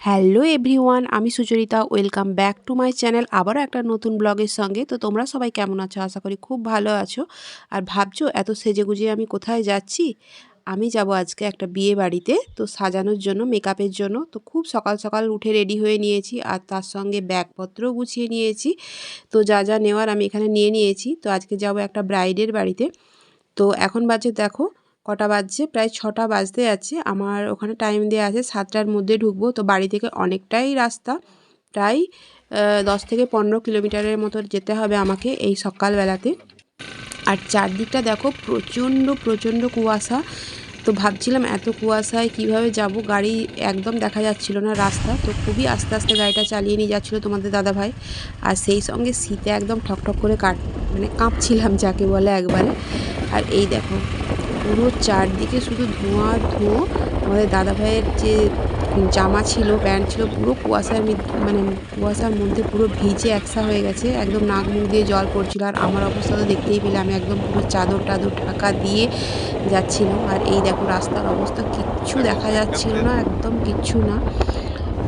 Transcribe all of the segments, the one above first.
Hello everyone, আমি Sucharita, welcome back to my channel, আবারও একটা নতুন ব্লগের সঙ্গে। তো তোমরা সবাই কেমন আছো? আশা করি খুব ভালো আছো। আর ভাবছ, এত সেজে গুজিয়ে আমি কোথায় যাচ্ছি? আমি যাব আজকে একটা বিয়ে বাড়িতে, তো সাজানোর জন্য, মেকআপের জন্য। তো খুব সকাল সকাল উঠে রেডি হয়ে নিয়েছি, আর তার সঙ্গে ব্যাগপত্রও গুছিয়ে নিয়েছি। তো যা যা নেওয়ার আমি এখানে নিয়ে নিয়েছি। তো আজকে যাব একটা ব্রাইডের বাড়িতে। তো এখন বাজে, দেখো কটা বাজছে? প্রায় ছটা বাজতে যাচ্ছে। আমার ওখানে টাইম দেওয়া আছে, সাতটার মধ্যে ঢুকবো। তো বাড়ি থেকে অনেকটাই রাস্তা। প্রায় দশ থেকে পনেরো কিলোমিটারের মতো যেতে হবে আমাকে এই সকালবেলাতে। আর চারদিকটা দেখো, প্রচণ্ড প্রচণ্ড কুয়াশা। তো ভাবছিলাম এত কুয়াশায় কীভাবে যাব? গাড়ি একদম দেখা যাচ্ছিল না রাস্তা। তো খুবই আস্তে আস্তে গাড়িটা চালিয়ে নিয়ে যাচ্ছিল তোমাদের দাদা ভাই আর সেই সঙ্গে শীতে একদম ঠকঠক করে কাট মানে কাঁপছিলাম, যাকে বলে একবারে। আর এই দেখো পুরো চারদিকে শুধু ধোঁয়া ধোঁয়া আমাদের দাদা ভাইয়ের যে জামা ছিল, প্যান্ট ছিল, পুরো কুয়াশার মানে কুয়াশার মধ্যে পুরো ভিজে একসা হয়ে গেছে। একদম নাক মুখ দিয়ে জল পড়ছিল। আর আমার অবস্থা তো দেখতেই পেলে, আমি একদম পুরো চাদর টাদর ঢাকা দিয়ে যাচ্ছিলাম আর এই দেখো রাস্তার অবস্থা, কিচ্ছু দেখা যাচ্ছিল না, একদম কিচ্ছু না।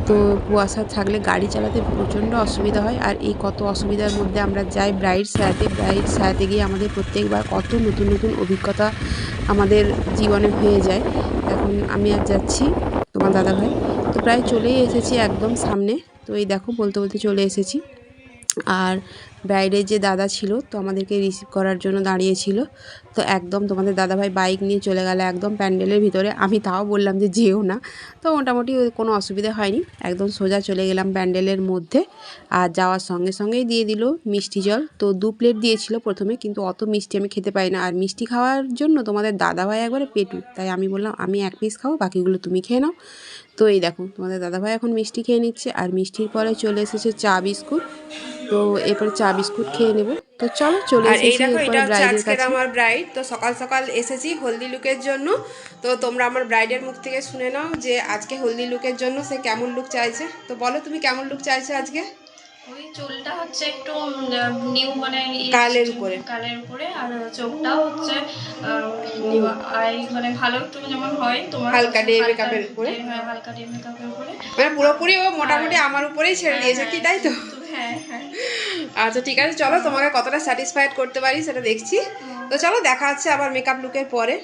তো কুয়াশা থাকলে গাড়ি চালাতে প্রচণ্ড অসুবিধা হয়। আর এই কত অসুবিধার মধ্যে আমরা যাই ব্রাইড সারাতে ব্রাইড সারাতে গিয়ে আমাদের প্রত্যেকবার কত নতুন নতুন অভিজ্ঞতা আমাদের জীবনে হয়ে যায়। এখন আমি আর যাচ্ছি তোমার দাদাভাই। তো প্রায় চলেই এসেছি একদম সামনে। তো এই দেখো, বলতে বলতে চলে এসেছি। আর ব্রাইডের যে দাদা ছিল, তো আমাদেরকে রিসিভ করার জন্য দাঁড়িয়েছিল। তো একদম তোমাদের দাদাভাই বাইক নিয়ে চলে গেল একদম প্যান্ডেলের ভিতরে। আমি তাও বললাম যে যেও না। তো মোটামুটি কোনো অসুবিধা হয়নি। একদম সোজা চলে গেলাম প্যান্ডেলের মধ্যে। আর যাওয়ার সঙ্গে সঙ্গেই দিয়ে দিল মিষ্টি জল। তো দু প্লেট দিয়েছিল প্রথমে, কিন্তু অত মিষ্টি আমি খেতে পাই না। আর মিষ্টি খাওয়ার জন্য তোমাদের দাদাভাই একবারে পেটু তাই আমি বললাম, আমি এক পিস খাব, বাকিগুলো তুমি খেয়ে নাও। তো এই দেখো, তোমাদের দাদাভাই এখন মিষ্টি খেয়ে নিচ্ছে। আর মিষ্টির পরে চলে এসেছে চা বিস্কুট। তো এরপরে চা বিস্কুট খেয়ে নেব। তো চলো চলে আর এই দেখো এটা হচ্ছে আজকের আমার ব্রাইড তো সকাল সকাল এসেছি হলদি লুকের জন্য। তো তোমরা আমার ব্রাইডের মুখ থেকে শুনে নাও যে আজকে হলদি লুকের জন্য সে কেমন লুক চাইছে। তো বলো তুমি কেমন লুক চাইছো আজকে? ওই চুলটা হচ্ছে একটু নিউ মানে কালের উপরে। কালের উপরে। আর চোখটাও হচ্ছে আই মানে ভালো একটু যেমন হয় তোমার হালকা উপরে। হ্যাঁ, হালকা ডে মেকআপের উপরে। মানে পুরোপুরি ও মোটামুটি আমার উপরেই ছেড়ে দিয়েছে কি তাই তো তো? হ্যাঁ হ্যাঁ। আচ্ছা ঠিক আছে, চলো, তোমাকে কতটা স্যাটিসফাইড করতে পারি সেটা দেখছি। তো চলো, দেখা হচ্ছে আবার মেকআপ লুকের পরে।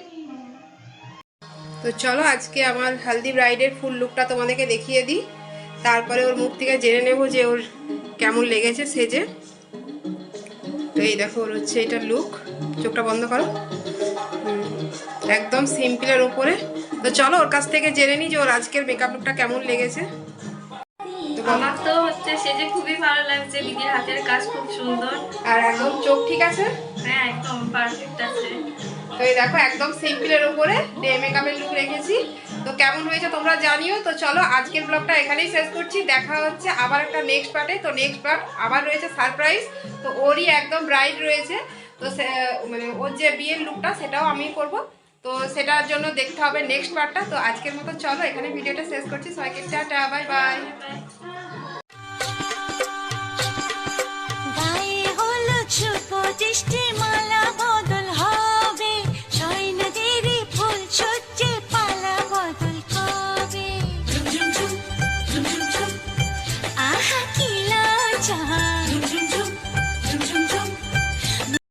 তো চলো, আজকে আমার হালদি ব্রাইডের ফুল লুকটা তোমাদেরকে দেখিয়ে দিই। তারপরে ওর মুখ থেকে জেনে নেব যে ওর কেমন লেগেছে সেজে। তো এই দেখো, ওর হচ্ছে এটা লুক চোখটা বন্ধ করো। একদম সিম্পলের উপরে। তো চলো, ওর কাছ থেকে জেনে নিই যে ওর আজকের মেকআপ লুকটা কেমন লেগেছে। আমার তো হচ্ছে সেজে খুবই ভালো লাগছে দিদির হাতের কাজ খুব সুন্দর। আর একদম চোখ ঠিক আছে? হ্যাঁ একদম পারফেক্ট আছে। তো এই দেখো একদম সিম্পলের উপরে ডে মেকআপের লুক রেখেছি। তো কেমন হয়েছে তোমরা জানিও। তো চলো আজকের ব্লগটা এখানেই শেষ করছি। দেখা হচ্ছে আবার একটা নেক্সট পার্টে তো নেক্সট পার্ট আবার রয়েছে সারপ্রাইজ তো ওরই একদম ব্রাইড রয়েছে। তো সে- মানে ওর যে বিয়ের লুকটা সেটাও আমি করব। তো সেটার জন্য দেখতে হবে নেক্সট পার্টটা তো আজকের মতো চলো এখানে ভিডিওটা শেষ করছি। সবাইকে টাটা বাই বাই